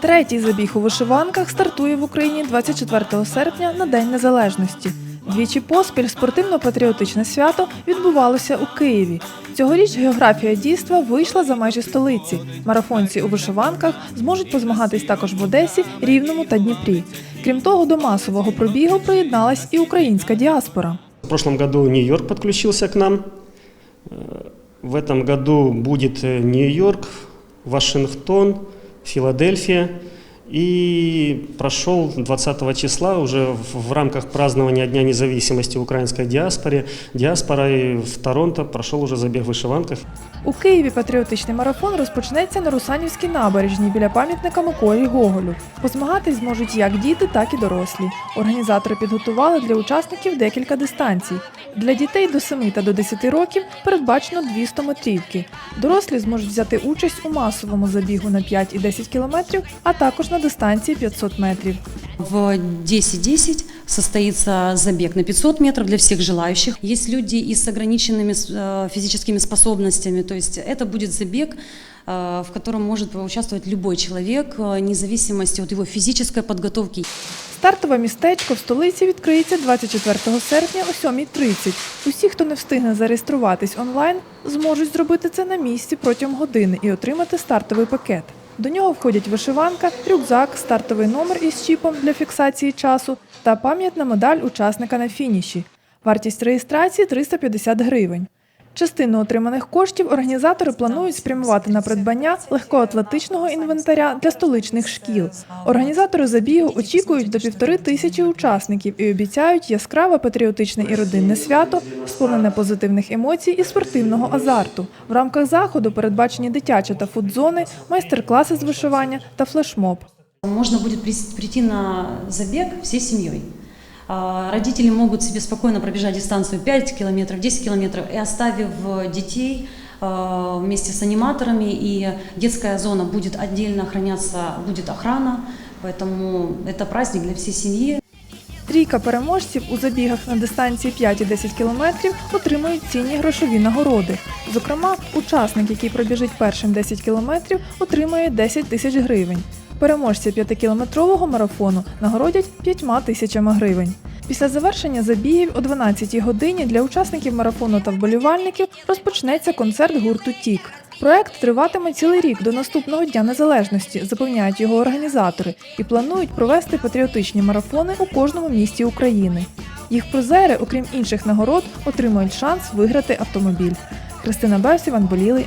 Третій забіг у вишиванках стартує в Україні 24 серпня на День Незалежності. Двічі поспіль спортивно-патріотичне свято відбувалося у Києві. Цьогоріч географія дійства вийшла за межі столиці. Марафонці у вишиванках зможуть позмагатись також в Одесі, Рівному та Дніпрі. Крім того, до масового пробігу приєдналась і українська діаспора. В прошлом году Нью-Йорк подключился к нам. Э, В этом году будет э, Нью-Йорк, Вашингтон, Филадельфия. И прошел 20 числа уже в рамках празднования Дня независимости в украинской диаспоре. Диаспора и в Торонто прошел уже забег вышиванках. У Києві патріотичний марафон розпочнеться на Русанівській набережній біля пам'ятника Миколі Гоголю. Позмагатись зможуть як діти, так і дорослі. Організатори підготували для учасників декілька дистанцій. Для дітей до 7 та до 10 років передбачено дві 100-метрівки. Дорослі зможуть взяти участь у масовому забігу на 5 і 10 кілометрів, а також на дистанції 500 метрів. В 10.10 состоится забег на 500 метров для всех желающих. Есть люди и с ограниченными э, физическими способностями, то есть это будет забег, э, в котором может участвовать любой человек, э, вне зависимости от его физической подготовки. Стартове містечко в столиці відкриється 24 серпня о 7.30. Усі, хто не встигне зареєструватись онлайн, зможуть зробити це на місці протягом години і отримати стартовий пакет. До нього входять вишиванка, рюкзак, стартовий номер із чіпом для фіксації часу та пам'ятна медаль учасника на фініші. Вартість реєстрації 350 гривень. Частину отриманих коштів організатори планують спрямувати на придбання легкоатлетичного інвентаря для столичних шкіл. Організатори забігу очікують до півтори тисячі учасників і обіцяють яскраве патріотичне і родинне свято, сповнене позитивних емоцій і спортивного азарту. В рамках заходу передбачені дитяча та фудзони, майстер-класи з вишивання та флешмоб. Можно будет прис- прийти на забег всей семьей. А, Родители могут себе спокойно пробежать дистанцию 5 километров, 10 километров и оставив э, детей э, вместе с аниматорами, и детская зона будет отдельно охраняться, будет охрана, поэтому это праздник для всей семьи. Трійка переможців у забігах на дистанції 5 і 10 кілометрів отримують цінні грошові нагороди. Зокрема, учасник, який пробіжить першим 10 кілометрів, отримує 10 тисяч гривень. Переможця 5-кілометрового марафону нагородять 5 тисячами гривень. Після завершення забігів о 12-й годині для учасників марафону та вболівальників розпочнеться концерт гурту Тік. Проект триватиме цілий рік до наступного Дня Незалежності, запевняють його організатори, і планують провести патріотичні марафони у кожному місті України. Їх призери, окрім інших нагород, отримують шанс виграти автомобіль. Христина Бес, Іван Болілий.